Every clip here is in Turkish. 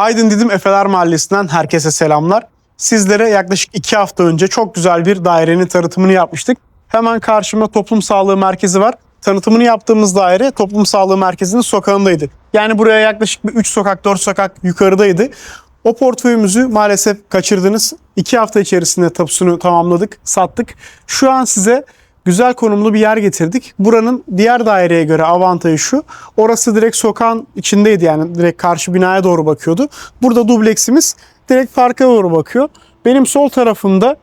Aydın Didim Efeler Mahallesi'nden herkese selamlar. Sizlere yaklaşık iki hafta önce çok güzel bir dairenin tanıtımını yapmıştık. Hemen karşımda Toplum Sağlığı Merkezi var. Tanıtımını yaptığımız daire Toplum Sağlığı Merkezi'nin sokağındaydı. Yani buraya yaklaşık bir 3 sokak 4 sokak yukarıdaydı. O portföyümüzü maalesef kaçırdınız. 2 hafta içerisinde tapusunu tamamladık, sattık. Şu an size güzel konumlu bir yer getirdik. Buranın diğer daireye göre avantajı şu. Orası direkt sokağın içindeydi yani direkt karşı binaya doğru bakıyordu. Burada dubleksimiz direkt parka doğru bakıyor. Benim sol tarafımda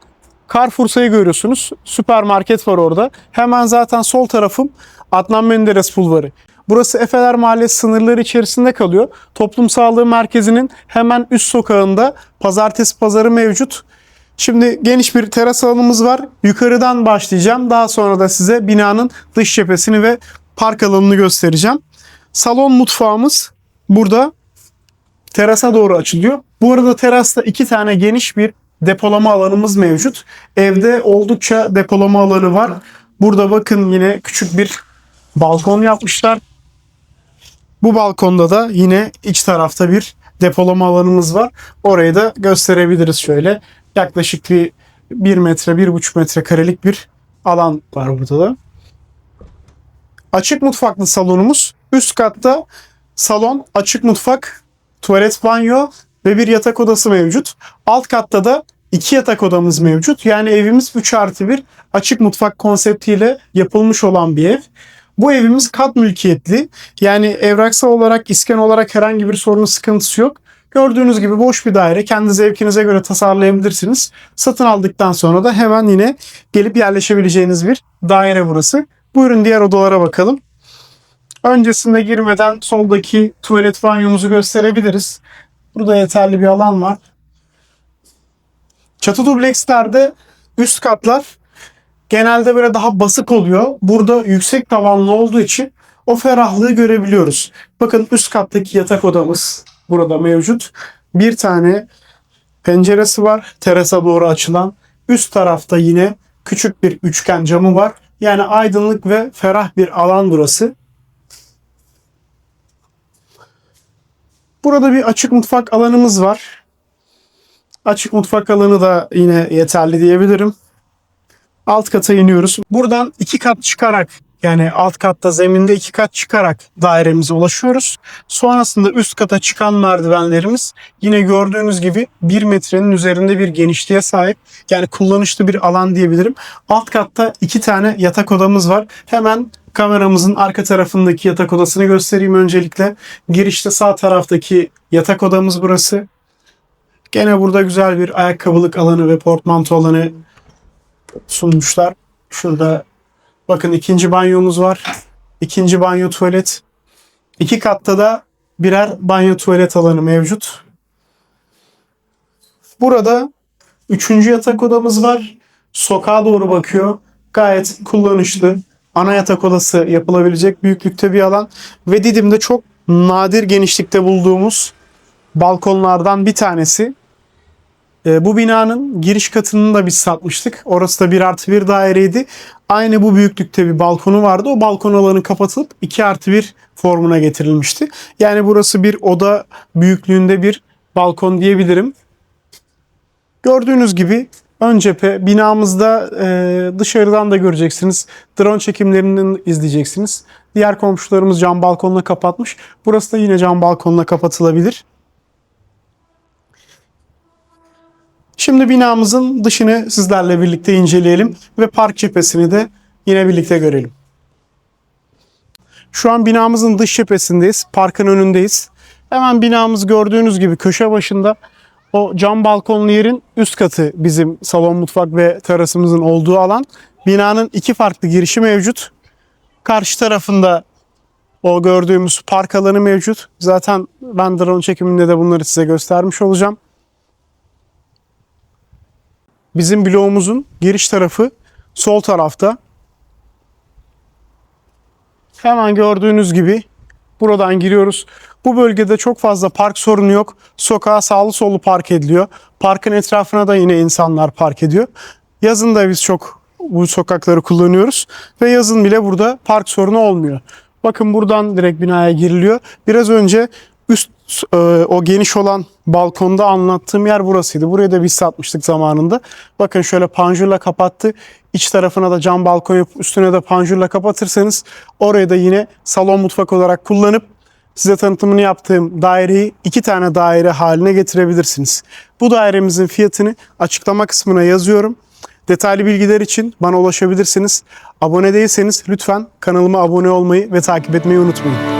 Carrefour'sayı görüyorsunuz. Süpermarket var orada. Hemen zaten sol tarafım Adnan Menderes Bulvarı. Burası Efeler Mahallesi sınırları içerisinde kalıyor. Toplum Sağlığı Merkezi'nin hemen üst sokağında pazartesi pazarı mevcut. Şimdi geniş bir teras alanımız var. Yukarıdan başlayacağım. Daha sonra da size binanın dış cephesini ve park alanını göstereceğim. Salon mutfağımız burada terasa doğru açılıyor. Bu arada terasta iki tane geniş bir depolama alanımız mevcut. Evde oldukça depolama alanı var. Burada bakın yine küçük bir balkon yapmışlar. Bu balkonda da yine iç tarafta bir depolama alanımız var. Orayı da gösterebiliriz şöyle. Yaklaşık bir 1 metre, 1,5 metre karelik bir alan var burada da. Açık mutfaklı salonumuz. Üst katta salon, açık mutfak, tuvalet, banyo ve bir yatak odası mevcut. Alt katta da iki yatak odamız mevcut. Yani evimiz 3 artı 1 açık mutfak konseptiyle yapılmış olan bir ev. Bu evimiz kat mülkiyetli. Yani evraksal olarak, iskan olarak herhangi bir sorun sıkıntısı yok. Gördüğünüz gibi boş bir daire. Kendi zevkinize göre tasarlayabilirsiniz. Satın aldıktan sonra da hemen yine gelip yerleşebileceğiniz bir daire burası. Buyurun diğer odalara bakalım. Öncesinde girmeden soldaki tuvalet banyomuzu gösterebiliriz. Burada yeterli bir alan var. Çatı dublekslerde üst katlar genelde böyle daha basık oluyor. Burada yüksek tavanlı olduğu için o ferahlığı görebiliyoruz. Bakın üst kattaki yatak odamız burada mevcut. Bir tane penceresi var. Terasa doğru açılan. Üst tarafta yine küçük bir üçgen camı var. Yani aydınlık ve ferah bir alan burası. Burada bir açık mutfak alanımız var. Açık mutfak alanı da yine yeterli diyebilirim. Alt kata iniyoruz. Buradan iki kat çıkarak yani alt katta zeminde iki kat çıkarak dairemize ulaşıyoruz. Sonrasında üst kata çıkan merdivenlerimiz yine gördüğünüz gibi 1 metrenin üzerinde bir genişliğe sahip. Yani kullanışlı bir alan diyebilirim. Alt katta iki tane yatak odamız var. Hemen kameramızın arka tarafındaki yatak odasını göstereyim öncelikle. Girişte sağ taraftaki yatak odamız burası. Gene burada güzel bir ayakkabılık alanı ve portmanto alanı sunmuşlar. Şurada bakın ikinci banyomuz var. İkinci banyo tuvalet. İki katta da birer banyo tuvalet alanı mevcut. Burada üçüncü yatak odamız var. Sokağa doğru bakıyor. Gayet kullanışlı. Ana yatak odası yapılabilecek büyüklükte bir alan. Ve Didim'de çok nadir genişlikte bulduğumuz balkonlardan bir tanesi. E, bu binanın giriş katını da biz satmıştık. Orası da 1 artı 1 daireydi. Aynı bu büyüklükte bir balkonu vardı. O balkon alanı kapatılıp 2 artı 1 formuna getirilmişti. Yani burası bir oda büyüklüğünde bir balkon diyebilirim. Gördüğünüz gibi ön cephe binamızda e, dışarıdan da göreceksiniz. Drone çekimlerinden izleyeceksiniz. Diğer komşularımız cam balkonla kapatmış. Burası da yine cam balkonla kapatılabilir. Şimdi binamızın dışını sizlerle birlikte inceleyelim ve park cephesini de yine birlikte görelim. Şu an binamızın dış cephesindeyiz. Parkın önündeyiz. Hemen binamız gördüğünüz gibi köşe başında o cam balkonlu yerin üst katı bizim salon, mutfak ve terasımızın olduğu alan. Binanın iki farklı girişi mevcut. Karşı tarafında o gördüğümüz park alanı mevcut. Zaten ben drone çekiminde de bunları size göstermiş olacağım. Bizim bloğumuzun giriş tarafı sol tarafta. Hemen gördüğünüz gibi buradan giriyoruz. Bu bölgede çok fazla park sorunu yok. Sokağa sağlı sollu park ediliyor. Parkın etrafına da yine insanlar park ediyor. Yazın da biz çok bu sokakları kullanıyoruz ve yazın bile burada park sorunu olmuyor. Bakın buradan direkt binaya giriliyor. Biraz önce üst o geniş olan balkonda anlattığım yer burasıydı. Buraya da biz satmıştık zamanında. Bakın şöyle panjurla kapattı. İç tarafına da cam balkon yapıp üstüne de panjurla kapatırsanız orayı da yine salon mutfak olarak kullanıp size tanıtımını yaptığım daireyi iki tane daire haline getirebilirsiniz. Bu dairemizin fiyatını açıklama kısmına yazıyorum. Detaylı bilgiler için bana ulaşabilirsiniz. Abone değilseniz lütfen kanalıma abone olmayı ve takip etmeyi unutmayın.